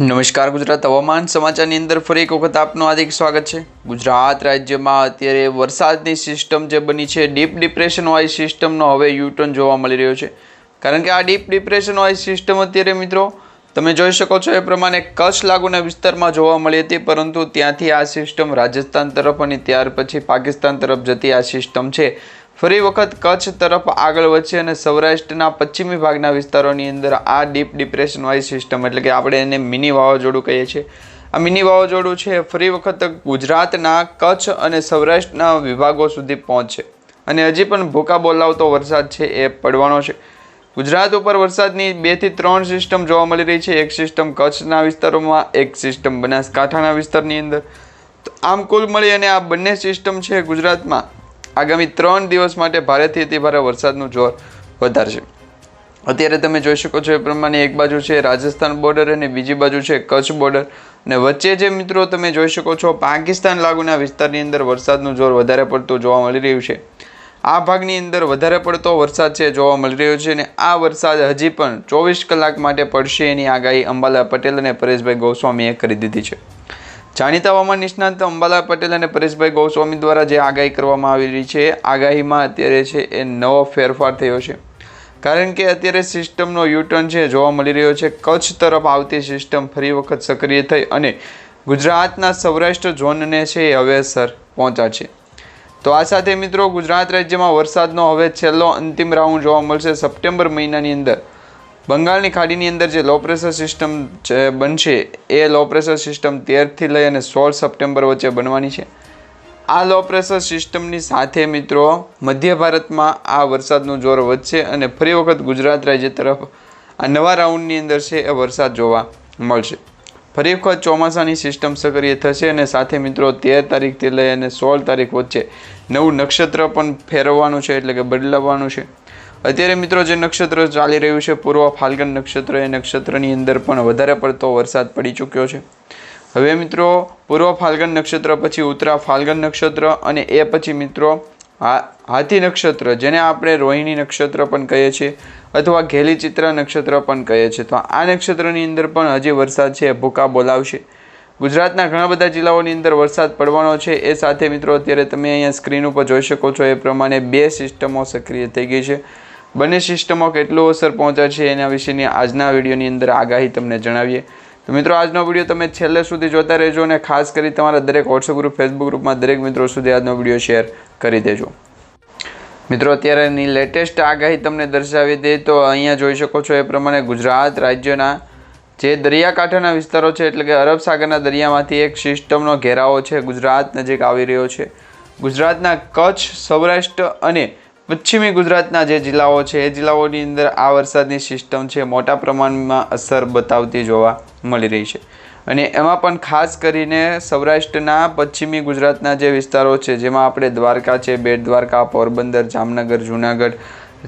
નમસ્કાર ગુજરાત હવામાન સમાચારની અંદર ફરી એક વખત આપનું હાર્દિક સ્વાગત છે. ગુજરાત રાજ્યમાં અત્યારે વરસાદની સિસ્ટમ જે બની છે ડીપ ડિપ્રેશન વાળી સિસ્ટમનો હવે યુટર્ન જોવા મળી રહ્યો છે. કારણ કે આ ડીપ ડિપ્રેશન વાળી સિસ્ટમ અત્યારે મિત્રો, તમે જોઈ શકો છો એ પ્રમાણે કચ્છ લાગુના વિસ્તારમાં જોવા મળી હતી, પરંતુ ત્યાંથી આ સિસ્ટમ રાજસ્થાન તરફ અને ત્યાર પછી પાકિસ્તાન તરફ જતી આ સિસ્ટમ છે. ફરી વખત કચ્છ તરફ આગળ વધશે અને સૌરાષ્ટ્રના પશ્ચિમી ભાગના વિસ્તારોની અંદર આ ડીપ ડિપ્રેશન વાઇઝ સિસ્ટમ, એટલે કે આપણે એને મિની વાવાઝોડું કહીએ છીએ. આ મિની વાવાઝોડું છે, ફરી વખત ગુજરાતના કચ્છ અને સૌરાષ્ટ્રના વિભાગો સુધી પહોંચશે. અને હજી પણ ભૂકા બોલાવતો વરસાદ છે એ પડવાનો છે. ગુજરાત ઉપર વરસાદની બેથી ત્રણ સિસ્ટમ જોવા મળી રહી છે. એક સિસ્ટમ કચ્છના વિસ્તારોમાં, એક સિસ્ટમ બનાસકાંઠાના વિસ્તારની અંદર. આમ કુલ મળી અને આ બંને સિસ્ટમ છે ગુજરાતમાં. આગામી ત્રણ દિવસ માટે ભારેથી અતિભારે વરસાદનું જોર વધારશે. અત્યારે તમે જોઈ શકો છો એ પ્રમાણે એક બાજુ છે રાજસ્થાન બોર્ડર અને બીજી બાજુ છે કચ્છ બોર્ડર અને વચ્ચે જે મિત્રો તમે જોઈ શકો છો, પાકિસ્તાન લાગુના વિસ્તારની અંદર વરસાદનું જોર વધારે પડતું જોવા મળી રહ્યું છે. આ ભાગની અંદર વધારે પડતો વરસાદ છે જોવા મળી રહ્યો છે અને આ વરસાદ હજી પણ ચોવીસ કલાક માટે પડશે એની આગાહી અંબાલા પટેલ અને પરેશભાઈ ગોસ્વામીએ કરી દીધી છે. જાણીતા હવામાન નિષ્ણાંત અંબાલા પટેલ અને પરેશભાઈ ગોસ્વામી દ્વારા જે આગાહી કરવામાં આવી રહી છે, આગાહીમાં અત્યારે છે એ નવો ફેરફાર થયો છે. કારણ કે અત્યારે સિસ્ટમનો યુટર્ન છે, જોવા મળી રહ્યો છે, કચ્છ તરફ આવતી સિસ્ટમ ફરી વખત સક્રિય થઈ અને ગુજરાતના સૌરાષ્ટ્ર ઝોનને છે એ હવે સર પહોંચાડશે તો આ સાથે મિત્રો ગુજરાત રાજ્યમાં વરસાદનો હવે છેલ્લો અંતિમ રાઉન્ડ જોવા મળશે સપ્ટેમ્બર મહિનાની અંદર. બંગાળની ખાડીની અંદર જે લો પ્રેશર સિસ્ટમ જે બનશે, એ લો પ્રેશર સિસ્ટમ તેરથી લઈ અને સોળ સપ્ટેમ્બર વચ્ચે બનવાની છે. આ લો પ્રેશર સિસ્ટમની સાથે મિત્રો, મધ્ય ભારતમાં આ વરસાદનું જોર વધશે અને ફરી વખત ગુજરાત રાજ્ય તરફ આ નવા રાઉન્ડની અંદર છે, એ વરસાદ જોવા મળશે. ફરી વખત ચોમાસાની સિસ્ટમ સક્રિય થશે અને સાથે મિત્રો, તેર તારીખથી લઈ અને સોળ તારીખ વચ્ચે નવું નક્ષત્ર પણ ફેરવવાનું છે, એટલે કે બદલાવવાનું છે. અત્યારે મિત્રો જે નક્ષત્ર ચાલી રહ્યું છે, પૂર્વ ફાલ્ગન નક્ષત્ર, એ નક્ષત્રની અંદર પણ વધારે પડતો વરસાદ પડી ચૂક્યો છે. હવે મિત્રો, પૂર્વ ફાલ્ગન નક્ષત્ર, પછી ઉત્તરા ફાલ્ગન નક્ષત્ર અને એ પછી મિત્રો હાથી નક્ષત્ર, જેને આપણે રોહિણી નક્ષત્ર પણ કહીએ છીએ અથવા ઘેલી ચિત્ર નક્ષત્ર પણ કહીએ છીએ. તો આ નક્ષત્રની અંદર પણ હજી વરસાદ છે ભૂકા બોલાવશે. ગુજરાતના ઘણા બધા જિલ્લાઓની અંદર વરસાદ પડવાનો છે, એ સાથે મિત્રો અત્યારે તમે અહીંયા સ્ક્રીન ઉપર જોઈ શકો છો, એ પ્રમાણે બે સિસ્ટમો સક્રિય થઈ ગઈ છે. બંને સિસ્ટમો કેટલું અસર પહોંચે છે એના વિશેની આજના વિડીયોની અંદર આગાહી તમને જણાવીએ. તો મિત્રો, આજનો વીડિયો તમે છેલ્લે સુધી જોતા રહેજો અને ખાસ કરી તમારા દરેક વોટ્સઅપ ગ્રુપ ફેસબુક ગ્રુપમાં દરેક મિત્રો સુધી આજનો વીડિયો શેર કરી દેજો. મિત્રો, અત્યારેની લેટેસ્ટ આગાહી તમને દર્શાવી દે તો અહીંયા જોઈ શકો છો એ પ્રમાણે ગુજરાત રાજ્યના જે દરિયાકાંઠાના વિસ્તારો છે, એટલે કે અરબ સાગરના દરિયામાંથી એક સિસ્ટમનો ઘેરાવો છે. ગુજરાત નજીક આવી રહ્યો છે. ગુજરાતના કચ્છ, સૌરાષ્ટ્ર અને પશ્ચિમી ગુજરાતના જે જિલ્લાઓ છે, એ જિલ્લાઓની અંદર આ વરસાદની સિસ્ટમ છે, મોટા પ્રમાણમાં અસર બતાવતી જોવા મળી રહી છે. અને એમાં પણ ખાસ કરીને સૌરાષ્ટ્રના પશ્ચિમી ગુજરાતના જે વિસ્તારો છે, જેમાં આપણે દ્વારકા છે, બેટ દ્વારકા, પોરબંદર, જામનગર, જુનાગઢ,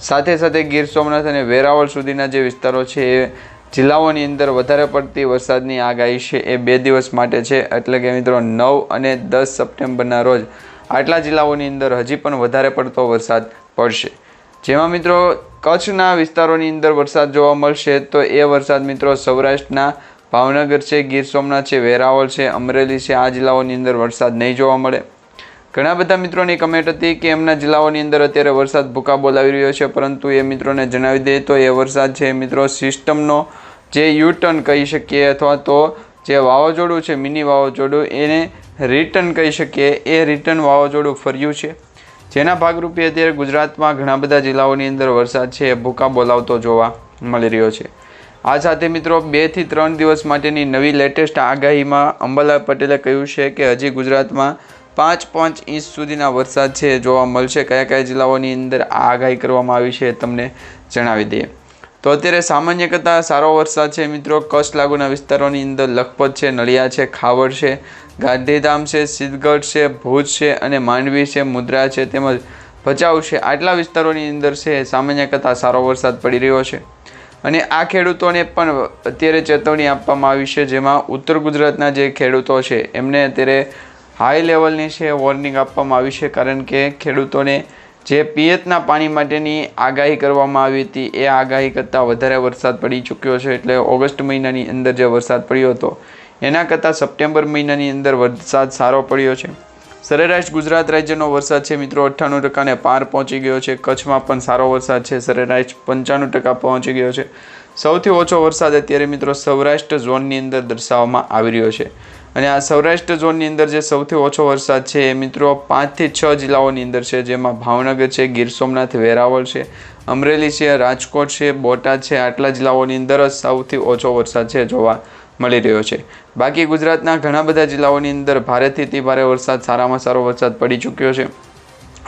સાથે સાથે ગીર સોમનાથ અને વેરાવળ સુધીના જે વિસ્તારો છે, એ જિલ્લાઓની અંદર વધારે પડતી વરસાદની આગાહી છે, એ બે દિવસ માટે છે. એટલે કે મિત્રો, નવ અને દસ સપ્ટેમ્બરના રોજ આટલા જિલ્લાઓની અંદર હજી પણ વધારે પડતો વરસાદ પડશે. જેમાં મિત્રો કચ્છના વિસ્તારોની અંદર વરસાદ જોવા મળશે તો એ વરસાદ મિત્રો સૌરાષ્ટ્રના ભાવનગર છે, ગીર સોમનાથ છે, વેરાવળ છે, અમરેલી છે, આ જિલ્લાઓની અંદર વરસાદ નહીં જોવા મળે. ઘણા બધા મિત્રોની કમેન્ટ હતી કે એમના જિલ્લાઓની અંદર અત્યારે વરસાદ ભૂકા બોલાવી રહ્યો છે, પરંતુ એ મિત્રોને જણાવી દઈએ તો એ વરસાદ છે મિત્રો સિસ્ટમનો જે યુટર્ન કહી શકીએ અથવા તો જે વાવાઝોડું છે, મિની વાવાઝોડું, એને રિટર્ન કહી શકીએ. એ રિટર્ન વાવાઝોડું ફર્યું છે. જેના ભાગરૂપે અત્યારે ગુજરાતમાં ઘણા બધા જિલ્લાઓની અંદર વરસાદ છે ભૂકા બોલાવતો જોવા મળી રહ્યો છે. આ સાથે મિત્રો બેથી ત્રણ દિવસ માટેની નવી લેટેસ્ટ આગાહીમાં અંબાલાલ પટેલે કહ્યું છે કે હજી ગુજરાતમાં પાંચ પાંચ ઇંચ સુધીના વરસાદ છે જોવા મળશે. કયા કયા જિલ્લાઓની અંદર આ આગાહી કરવામાં આવી છે તમને જણાવી દઈએ. તો અત્યારે સામાન્ય કરતાં સારો વરસાદ છે મિત્રો. કચ્છ લાગુના વિસ્તારોની અંદર લખપત છે નળિયા છે, ખાવડ છે ગાંધીધામ છે, સિદ્ધગઢ છે, ભુજ છે અને માંડવી છે, મુદ્રા છે તેમજ ભચાઉ છે. આટલા વિસ્તારોની અંદર છે, સામાન્ય કરતાં સારો વરસાદ પડી રહ્યો છે. અને આ ખેડૂતોને પણ અત્યારે ચેતવણી આપવામાં આવી છે, જેમાં ઉત્તર ગુજરાતના જે ખેડૂતો છે, એમને અત્યારે હાઈ લેવલની છે વોર્નિંગ આપવામાં આવી છે, કારણ કે ખેડૂતોને જે પિયતના પાણી માટેની આગાહી કરવામાં આવી હતી, એ આગાહી કરતાં વધારે વરસાદ પડી ચૂક્યો છે. એટલે ઓગસ્ટ મહિનાની અંદર જે વરસાદ પડ્યો હતો એના કરતાં સપ્ટેમ્બર મહિનાની અંદર વરસાદ સારો પડ્યો છે. સરેરાશ ગુજરાત રાજ્યનો વરસાદ છે મિત્રો અઠ્ઠાણું ટકાને પાર પહોંચી ગયો છે. કચ્છમાં પણ સારો વરસાદ છે. સરેરાશ પંચાણું ટકા પહોંચી ગયો છે. સૌથી ઓછો વરસાદ અત્યારે મિત્રો સૌરાષ્ટ્ર ઝોનની અંદર દર્શાવવામાં આવી રહ્યો છે. અને આ સૌરાષ્ટ્ર ઝોનની અંદર જે સૌથી ઓછો વરસાદ છે એ મિત્રો પાંચથી છ જિલ્લાઓની અંદર છે. જેમાં ભાવનગર છે, ગીર સોમનાથ, વેરાવળ છે. અમરેલી છે, રાજકોટ છે, બોટાદ છે, આટલા જિલ્લાઓની અંદર જ સૌથી ઓછો વરસાદ છે જોવા મળી રહ્યો છે. બાકી ગુજરાતના ઘણા બધા જિલ્લાઓની અંદર ભારેથી અતિ ભારે વરસાદ, સારામાં સારો વરસાદ પડી ચૂક્યો છે.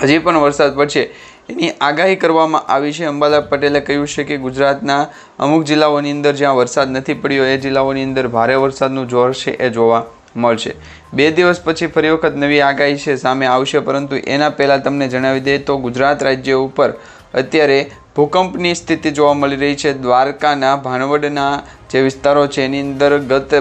હજી પણ વરસાદ પડશે. એની આગાહી કરવામાં આવી છે. અંબાલાલ પટેલે કહ્યું છે કે ગુજરાતના અમુક જિલ્લાઓની અંદર જ્યાં વરસાદ નથી પડ્યો, એ જિલ્લાઓની અંદર ભારે વરસાદનું જોર છે એ જોવા મળશે. બે દિવસ પછી ફરી વખત નવી આગાહી છે, સામે આવશે, પરંતુ એના પહેલાં તમને જણાવી દઈએ તો ગુજરાત રાજ્ય ઉપર અત્યારે ભૂકંપની સ્થિતિ જોવા મળી રહી છે. દ્વારકાના, ભાણવડના જે વિસ્તારો છે, એની અંદર ગત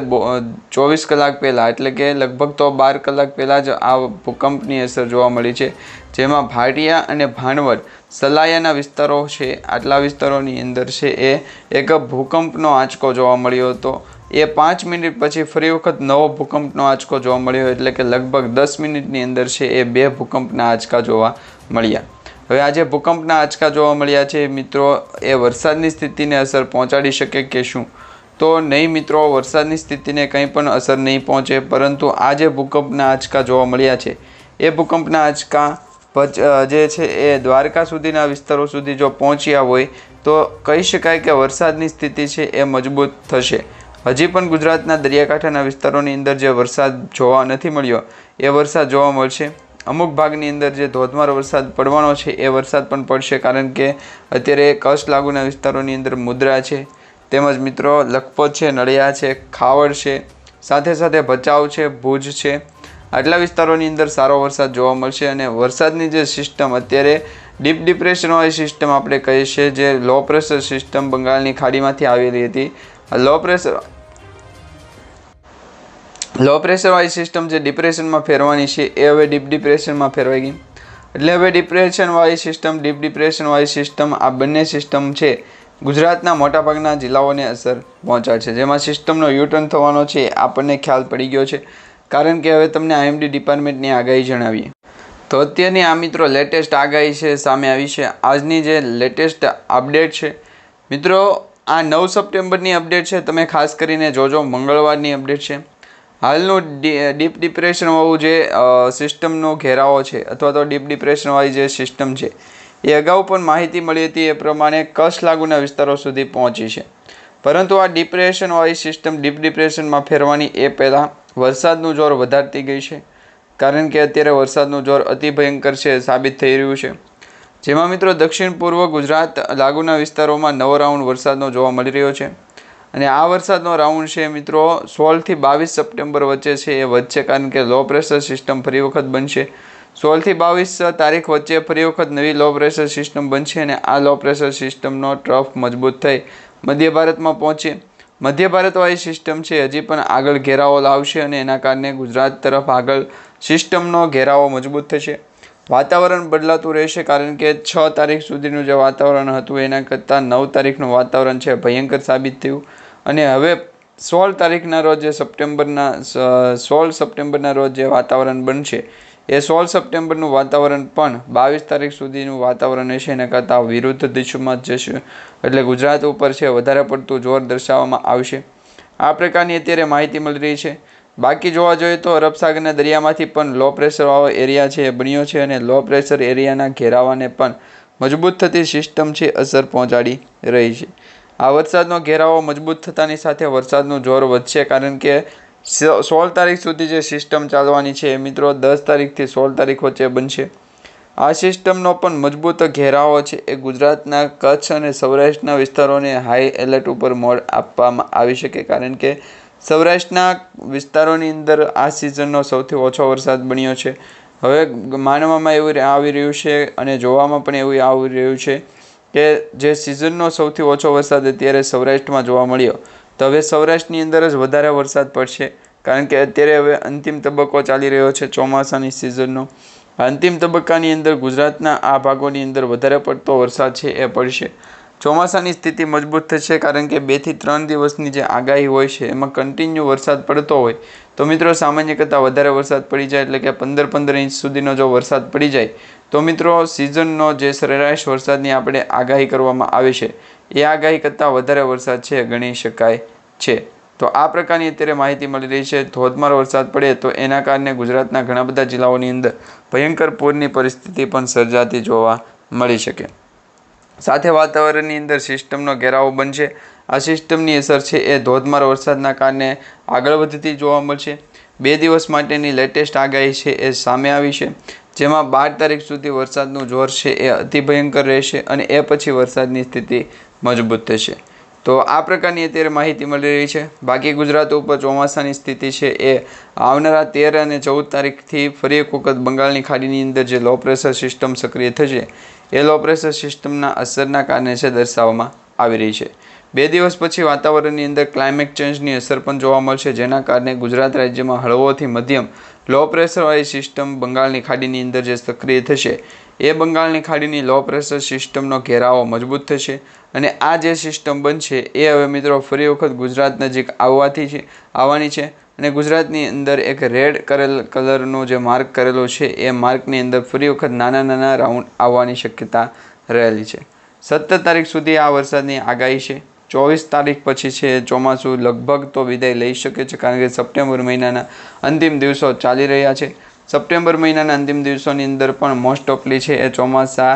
ચોવીસ કલાક પહેલાં એટલે કે લગભગ તો બાર કલાક પહેલાં જ આ ભૂકંપની અસર જોવા મળી છે. જેમાં ભાટિયા અને ભાણવડ સલાયાના વિસ્તારો છે, આટલા વિસ્તારોની અંદર છે એ એક ભૂકંપનો આંચકો જોવા મળ્યો હતો. એ પાંચ મિનિટ પછી ફરી વખત નવો ભૂકંપનો આંચકો જોવા મળ્યો એટલે કે લગભગ દસ મિનિટની અંદર છે એ બે ભૂકંપના આંચકા જોવા મળ્યા. હવે આજે ભૂકંપના આંચકા જોવા મળ્યા છે. મિત્રો, એ વરસાદની સ્થિતિને અસર પહોંચાડી શકે કે શું? તો નહીં મિત્રો, વરસાદની સ્થિતિને કંઈ પણ અસર નહીં પહોંચે, પરંતુ આ જે ભૂકંપના આંચકા જોવા મળ્યા છે. એ ભૂકંપના આંચકા જે છે એ દ્વારકા સુધીના વિસ્તારો સુધી જો પહોંચ્યા હોય, તો કહી શકાય કે વરસાદની સ્થિતિ છે એ મજબૂત થશે. હજી પણ ગુજરાતના દરિયાકાંઠાના વિસ્તારોની અંદર જે વરસાદ જોવા નથી મળ્યો, એ વરસાદ જોવા મળશે. અમુક ભાગની અંદર જે ધોધમાર વરસાદ પડવાનો છે, એ વરસાદ પણ પડશે કારણ કે અત્યારે કચ્છ લાગુના વિસ્તારોની અંદર મુદ્રા છે. તેમજ મિત્રો, લખપત છે નળિયા છે, ખાવડ છે, સાથે સાથે ભચાઉ છે, ભુજ છે. આટલા વિસ્તારોની અંદર સારો વરસાદ જોવા મળશે અને વરસાદની જે સિસ્ટમ અત્યારે ડીપ ડિપ્રેશનવાળી સિસ્ટમ આપણે કહીએ છીએ, જે લો પ્રેશર સિસ્ટમ બંગાળની ખાડીમાંથી આવેલી હતી. લો પ્રેશર લો પ્રેશરવાળી સિસ્ટમ જે ડિપ્રેશનમાં ફેરવાની છે, એ હવે ડીપ ડિપ્રેશનમાં ફેરવાઈ ગઈ. એટલે હવે ડિપ્રેશનવાળી સિસ્ટમ ડીપ ડિપ્રેશનવાળી સિસ્ટમ આ બંને સિસ્ટમ છે, ગુજરાતના મોટાભાગના જિલ્લાઓને અસર પહોંચાડશે. જેમાં સિસ્ટમનો યુટર્ન થવાનો છે આપણને ખ્યાલ પડી ગયો છે. કારણ કે હવે તમને આઈએમડી ડિપાર્ટમેન્ટની આગાહી જણાવીએ. તો અત્યારની આ મિત્રો લેટેસ્ટ આગાહી છે, સામે આવી છે. આજની જે લેટેસ્ટ અપડેટ છે, મિત્રો, આ નવ સપ્ટેમ્બરની અપડેટ છે. તમે ખાસ કરીને જોજો, મંગળવારની અપડેટ છે. હાલનું ડીપ ડિપ્રેશનવાળું જે સિસ્ટમનો ઘેરાવો છે, અથવા તો ડીપ ડિપ્રેશનવાળી જે સિસ્ટમ છે, એ અગાઉ પણ માહિતી મળી હતી એ પ્રમાણે કશ લાગુના વિસ્તારો સુધી પહોંચી છે. પરંતુ આ ડિપ્રેશનવાળી સિસ્ટમ ડીપ ડિપ્રેશનમાં ફેરવાની એ પહેલાં વરસાદનું જોર વધારતી ગઈ છે, કારણ કે અત્યારે વરસાદનું જોર અતિ ભયંકર છે સાબિત થઈ રહ્યું છે. જેમાં મિત્રો દક્ષિણ પૂર્વ ગુજરાત લાગુના વિસ્તારોમાં નવો રાઉન્ડ વરસાદનો જોવા મળી રહ્યો છે. અને આ વરસાદનો રાઉન્ડ છે મિત્રો. સોળથી બાવીસ સપ્ટેમ્બર વચ્ચે છે એ વચ્ચે, કારણ કે લો પ્રેશર સિસ્ટમ ફરી વખત બનશે. સોળથી બાવીસ તારીખ વચ્ચે ફરી વખત નવી લો પ્રેશર સિસ્ટમ બનશે અને આ લો પ્રેશર સિસ્ટમનો ટ્રફ મજબૂત થઈ મધ્ય ભારતમાં પહોંચે. મધ્ય ભારતવાળી સિસ્ટમ છે, હજી પણ આગળ ઘેરાવો લાવશે અને એના કારણે ગુજરાત તરફ આગળ સિસ્ટમનો ઘેરાવો મજબૂત થશે. વાતાવરણ બદલાતું રહેશે કારણ કે છ તારીખ સુધીનું જે વાતાવરણ હતું, એના કરતાં નવ તારીખનું વાતાવરણ છે ભયંકર સાબિત થયું. અને હવે સોળ તારીખના રોજ સપ્ટેમ્બરના સોળ સપ્ટેમ્બરના રોજ જે વાતાવરણ બનશે, એ સોળ સપ્ટેમ્બરનું વાતાવરણ પણ બાવીસ તારીખ સુધીનું વાતાવરણ હશે, એના કરતાં વિરુદ્ધ દિશામાં જશે. એટલે ગુજરાત ઉપર છે, વધારે પડતું જોર દર્શાવવામાં આવશે. આ પ્રકારની અત્યારે માહિતી મળી રહી છે. બાકી જોવા જોઈએ તો અરબ સાગરના દરિયામાંથી પણ લો પ્રેશરવાળો એરિયા છે એ બન્યો છે અને લો પ્રેશર એરિયાના ઘેરાવાને પણ મજબૂત થતી સિસ્ટમ છે, અસર પહોંચાડી રહી છે. આ વરસાદનો ઘેરાવો મજબૂત થતાની સાથે વરસાદનું જોર વધશે કારણ કે સોળ તારીખ સુધી જે સિસ્ટમ ચાલવાની છે એ મિત્રો, દસ તારીખથી સોળ તારીખ વચ્ચે બનશે. આ સિસ્ટમનો પણ મજબૂત ઘેરાવો છે. એ ગુજરાતના કચ્છ અને સૌરાષ્ટ્રના વિસ્તારોને હાઈ એલર્ટ ઉપર મોડ આપવામાં આવી શકે કારણ કે સૌરાષ્ટ્રના વિસ્તારોની અંદર આ સિઝનનો સૌથી ઓછો વરસાદ બન્યો છે. હવે માનવામાં એવું આવી રહ્યું છે અને જોવામાં પણ એવું આવી રહ્યું છે કે જે સિઝનનો સૌથી ઓછો વરસાદ અત્યારે સૌરાષ્ટ્રમાં જોવા મળ્યો, તો હવે સૌરાષ્ટ્રની અંદર જ વધારે વરસાદ પડશે. કારણ કે અત્યારે હવે અંતિમ તબક્કો ચાલી રહ્યો છે ચોમાસાની સિઝનનો અંતિમ તબક્કાની અંદર ગુજરાતના આ ભાગોની અંદર વધારે પડતો વરસાદ છે એ પડશે. ચોમાસાની સ્થિતિ મજબૂત થશે કારણ કે બેથી ત્રણ દિવસની જે આગાહી હોય છે, એમાં કન્ટિન્યુ વરસાદ પડતો હોય. તો મિત્રો, સામાન્ય કરતાં વધારે વરસાદ પડી જાય એટલે કે પંદર પંદર ઇંચ સુધીનો જો વરસાદ પડી જાય, તો મિત્રો સિઝનનો જે સરેરાશ વરસાદની આપણે આગાહી કરવામાં આવે છે, એ આગાહી કરતાં વધારે વરસાદ છે, ગણી શકાય છે. તો આ પ્રકારની અત્યારે માહિતી મળી રહી છે. ધોધમાર વરસાદ પડે તો એના કારણે ગુજરાતના ઘણા બધા જિલ્લાઓની અંદર ભયંકર પૂરની પરિસ્થિતિ પણ સર્જાતી જોવા મળી શકે. સાથે વાતાવરણની અંદર સિસ્ટમનો ઘેરાવો બનશે. આ સિસ્ટમની અસર છે એ ધોધમાર વરસાદના કારણે આગળ વધતી જોવા મળશે. બે દિવસ માટેની લેટેસ્ટ આગાહી છે એ સામે આવી છે, જેમાં બાર તારીખ સુધી વરસાદનું જોર છે એ અતિ ભયંકર રહેશે અને એ પછી વરસાદની સ્થિતિ મજબૂત થશે. તો આ પ્રકારની અત્યારે માહિતી મળી રહી છે. બાકી ગુજરાત ઉપર ચોમાસાની સ્થિતિ છે એ આવનારા તેર અને ચૌદ તારીખથી ફરી એક વખત બંગાળની ખાડીની અંદર જે લો પ્રેશર સિસ્ટમ સક્રિય થશે, એ લો પ્રેશર સિસ્ટમના અસરના કારણે છે દર્શાવવામાં આવી રહી છે. બે દિવસ પછી વાતાવરણની અંદર ક્લાઇમેટ ચેન્જની અસર પણ જોવા મળશે, જેના કારણે ગુજરાત રાજ્યમાં હળવોથી મધ્યમ લો પ્રેશરવાળી સિસ્ટમ બંગાળની ખાડીની અંદર જે સક્રિય થશે એ બંગાળની ખાડીની લો પ્રેશર સિસ્ટમનો ઘેરાવો મજબૂત થશે અને આ જે સિસ્ટમ બનશે એ હવે મિત્રો ફરી વખત ગુજરાત નજીક આવવાથી છે, આવવાની છે અને ગુજરાતની અંદર એક રેડ કરેલ કલરનો જે માર્ક કરેલો છે, એ માર્કની અંદર ફરી વખત નાના નાના રાઉન્ડ આવવાની શક્યતા રહેલી છે. સત્તર તારીખ સુધી આ વરસાદની આગાહી છે. ચોવીસ તારીખ પછી છે, ચોમાસું લગભગ તો વિદાય લઈ શકે છે, કારણ કે સપ્ટેમ્બર મહિનાના અંતિમ દિવસો ચાલી રહ્યા છે. સપ્ટેમ્બર મહિનાના અંતિમ દિવસોની અંદર પણ મોસ્ટ ઓફલી છે એ ચોમાસા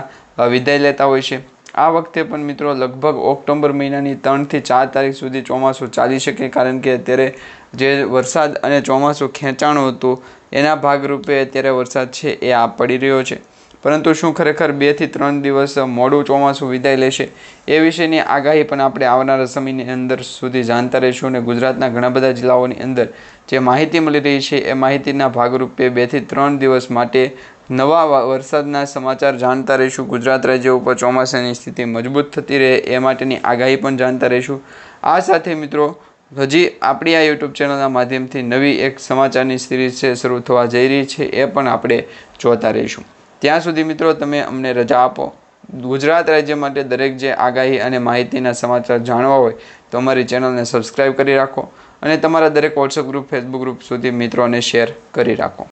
વિદાય લેતા હોય છે. આ વખતે પણ મિત્રો લગભગ ઓક્ટોબર મહિનાની ત્રણથી ચાર તારીખ સુધી ચોમાસું ચાલી શકે કારણ કે અત્યારે જે વરસાદ અને ચોમાસું ખેંચાણું હતું, એના ભાગરૂપે અત્યારે વરસાદ છે એ આ પડી રહ્યો છે. પરંતુ શું ખરેખર બેથી ત્રણ દિવસ મોડું ચોમાસું વિદાય લેશે એ વિશેની આગાહી પણ આપણે આવનારા સમયની અંદર સુધી જાણતા રહીશું અને ગુજરાતના ઘણા બધા જિલ્લાઓની અંદર જે માહિતી મળી રહી છે એ માહિતીના ભાગરૂપે બેથી ત્રણ દિવસ માટે નવા વરસાદના સમાચાર જાણતા રહીશું. ગુજરાત રાજ્ય ઉપર ચોમાસાની સ્થિતિ મજબૂત થતી રહે એ માટેની આગાહી પણ જાણતા રહીશું. આ સાથે મિત્રો, હજી આપણી આ યુટ્યુબ ચેનલના માધ્યમથી નવી એક સમાચારની સિરીઝ છે, શરૂ થવા જઈ રહી છે, એ પણ આપણે જોતા રહીશું. ત્યાં સુધી મિત્રો તમે અમને રજા આપો. ગુજરાત રાજ્ય માટે દરેક જે આગાહી અને માહિતીના સમાચાર જાણવા હોય તો અમારી ચેનલને સબસ્ક્રાઈબ કરી રાખો અને તમારા દરેક વોટ્સઅપ ગ્રુપ ફેસબુક ગ્રુપ સુધી મિત્રોને શેર કરી રાખો.